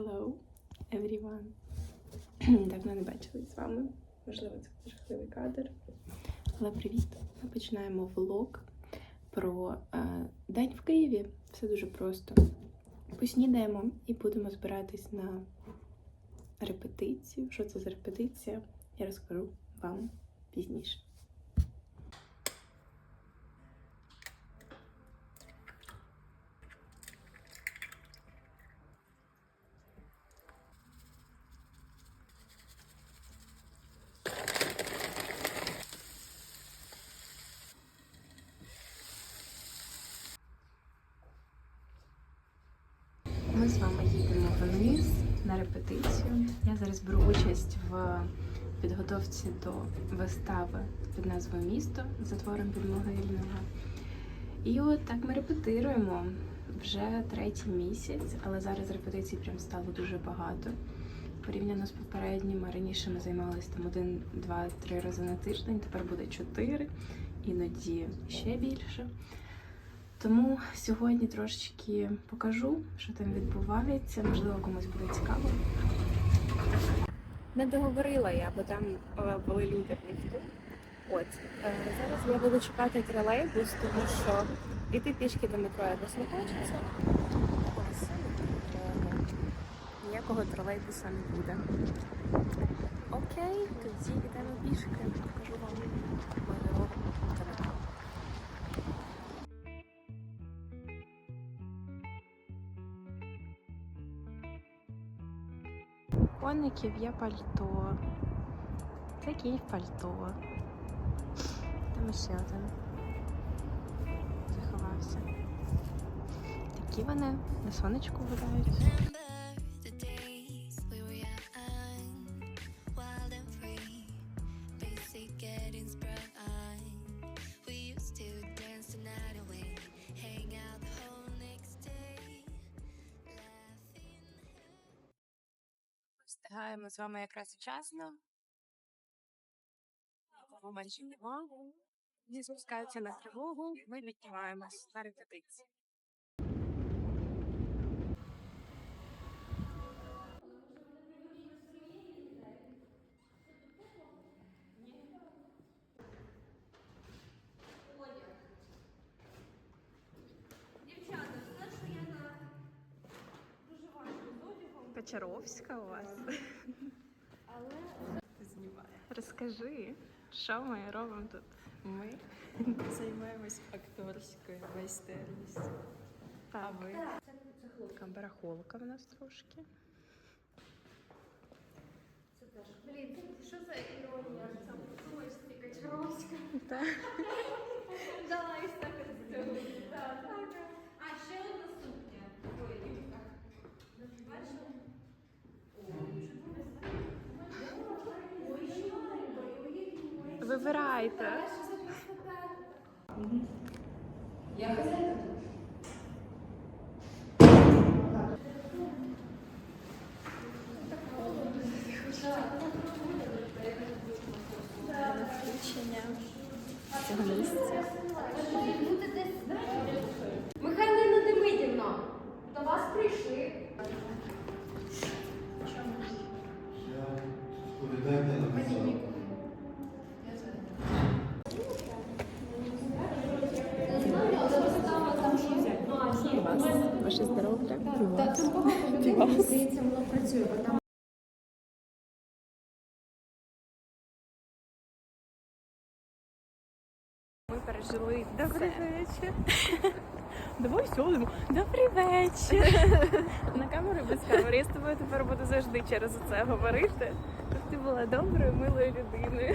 Hello, everyone. Давно не бачились з вами. Можливо, це жахливий кадр. Але привіт! Ми починаємо влог про е, день в Києві. Все дуже просто. Поснідаємо і будемо збиратись на репетицію. Що це за репетиція? Я розкажу вам пізніше. З вами їдемо вниз на репетицію. Я зараз беру участь в підготовці до вистави під назвою Місто за твором Підмогильного. І от так ми репетируємо вже третій місяць, але зараз репетицій прям стало дуже багато. Порівняно з попередніми, раніше ми займалися там один, два, три рази на тиждень, тепер буде чотири, іноді ще більше. Тому сьогодні трошечки покажу, що там відбувається. Можливо, комусь буде цікаво. Не договорила я, бо там е, були люди в ліфту. От е, зараз я буду чекати тролейбус, тому що йти пішки до метро якось не хочеться. Ніякого тролейбуса не буде. Окей, тоді йдемо пішки. Покажу вам мою дорогу У коників є пальто. Це кінь в пальто. Там ще один заховався. Такі вони на сонечку гуляють. Встигаємо з вами якраз вчасно. Майже нема. Всі спускаються на тривогу, ми віднімаємось на репетиції. Печеровська у вас. Знімає. Розкажи, що ми робимо тут? Ми займаємось акторською майстерністю. Так, ви? така барахолка в нас трошки. Блін, що за іронія? Там Костя Качаровська. Так. Дала і так цього. Так, так. А ще одна сукня. Ой, Юлька. Бачила? Вибирайте. Включення цього місця. Михайлина Демидівна, до вас прийшли. Вас. Ваше здоров'я. Та там багато людей, мені здається, воно працює, бо там Ми пережили Добрий вечір. Давай сьогодні. Добрий вечір. На камеру без камери. Я з тобою тепер буду завжди через це говорити. Щоб ти була доброю, милою людиною.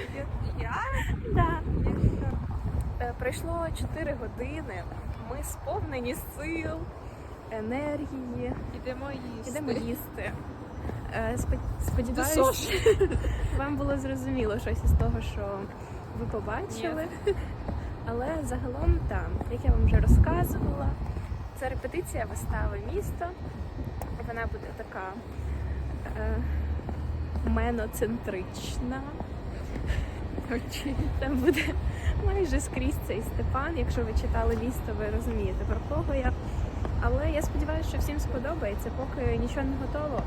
Я? Да. Е, Пройшло 4 години. Ми сповнені сил, енергії. Ідемо їсти. Ідемо їсти. Е, Сподіваюсь, вам було зрозуміло щось із того, що ви побачили. Але загалом там, як я вам вже розказувала, це репетиція вистави місто. Вона буде така е, меноцентрична. Там буде майже скрізь цей Степан. Якщо ви читали місто, ви розумієте про кого я. Але я сподіваюся, що всім сподобається, поки нічого не готово.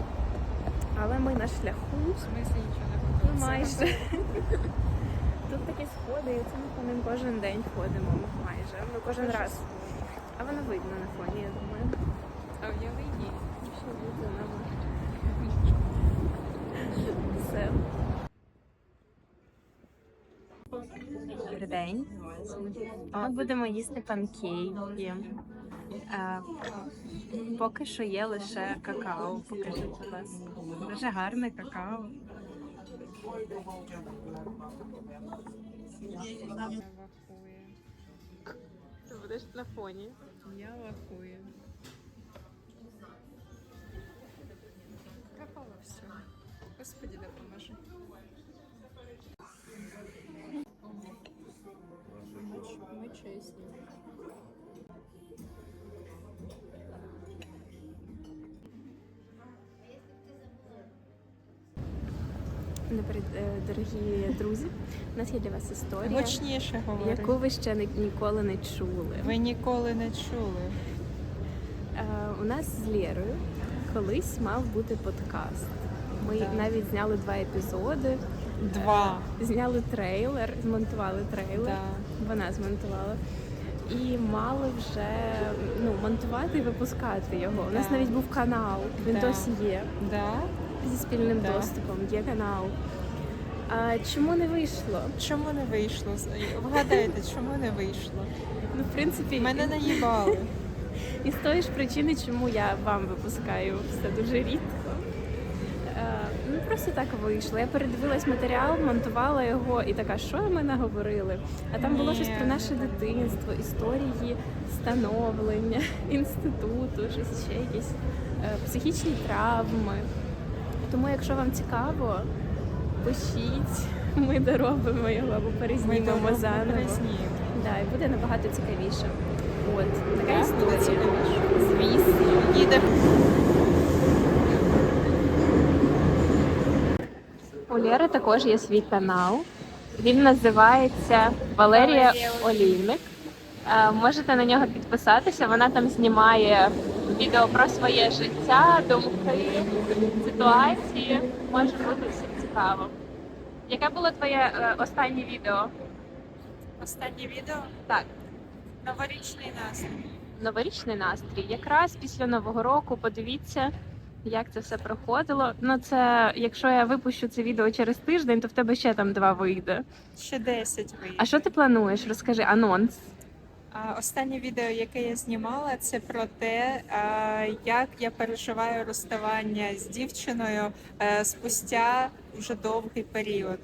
Але ми на шляху. В смислі нічого не Ну, майже. Тут такі сходи, і це ми по ним кожен день ходимо. Майже. Ну кожен раз. А воно видно на фоні, я думаю. А в Ялині Що буде нам? Все. Добрий день. Ми будемо їсти панкейки. А, поки що є лише какао. Покажіть, будь ласка. Дуже гарне какао. Ти будеш на фоні. Я вахую. Пропало все. Господи, допоможи. Ми чесні. Дорогі друзі, у нас є для вас історія, Гучніше говори. яку ви ще ні- ніколи не чули. Ви ніколи не чули. Е, У нас з Лєрою колись мав бути подкаст. Ми Так. навіть зняли два епізоди, Два. зняли трейлер, змонтували трейлер. Да. Вона змонтувала. І мали вже ну, монтувати і випускати його. У нас навіть був канал, він Так. досі є Да? зі спільним Так. доступом. Є канал. А чому не вийшло? Чому не вийшло? Вгадайте, чому не вийшло? Ну, в принципі, Мене наїбали. І з тої ж причини, чому я вам випускаю все дуже рідко. Е, Ну просто так вийшло. Я передивилась матеріал, монтувала його і така, що ми наговорили? А там було щось про наше дитинство, історії становлення, інституту, щось ще якісь е, психічні травми. Тому, якщо вам цікаво, пишіть, ми доробимо його або перезнімемо заново. Да, і буде набагато цікавіше. От така історія. Звісно. Їде. У Лєри також є свій канал. Він називається Валерія Олійник. Е, Можете на нього підписатися. Вона там знімає відео про своє життя, думки, ситуації. Може бути всім цікаво. Яке було твоє е, останнє відео? Останнє відео. Так. Новорічний настрій. Новорічний настрій. Якраз після Нового року подивіться, як це все проходило. Ну, це якщо я випущу це відео через тиждень, то в тебе ще там два вийде. Ще 10 вийде. А що ти плануєш? Розкажи анонс. Останнє відео, яке я знімала, це про те, як я переживаю розставання з дівчиною е, спустя вже довгий період.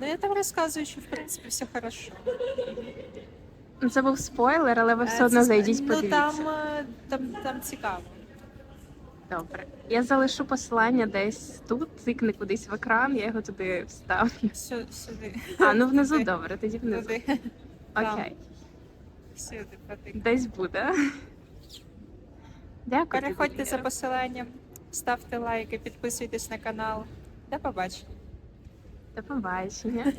Ну, я там розказую, що в принципі все хорошо. Ну, Це був спойлер, але ви все Е, одно це- зайдіть, Ну там, е, там, там цікаво. Добре. Я залишу посилання десь тут, цикни кудись в екран, я його туди вставлю. Сю- Сюди. А, ну внизу добре, тоді внизу. Туди. Окей. Всюди потик. Десь буде. Дякую. тобі, Переходьте за посиланням, ставте лайки, підписуйтесь на канал. До побачення. До побачення.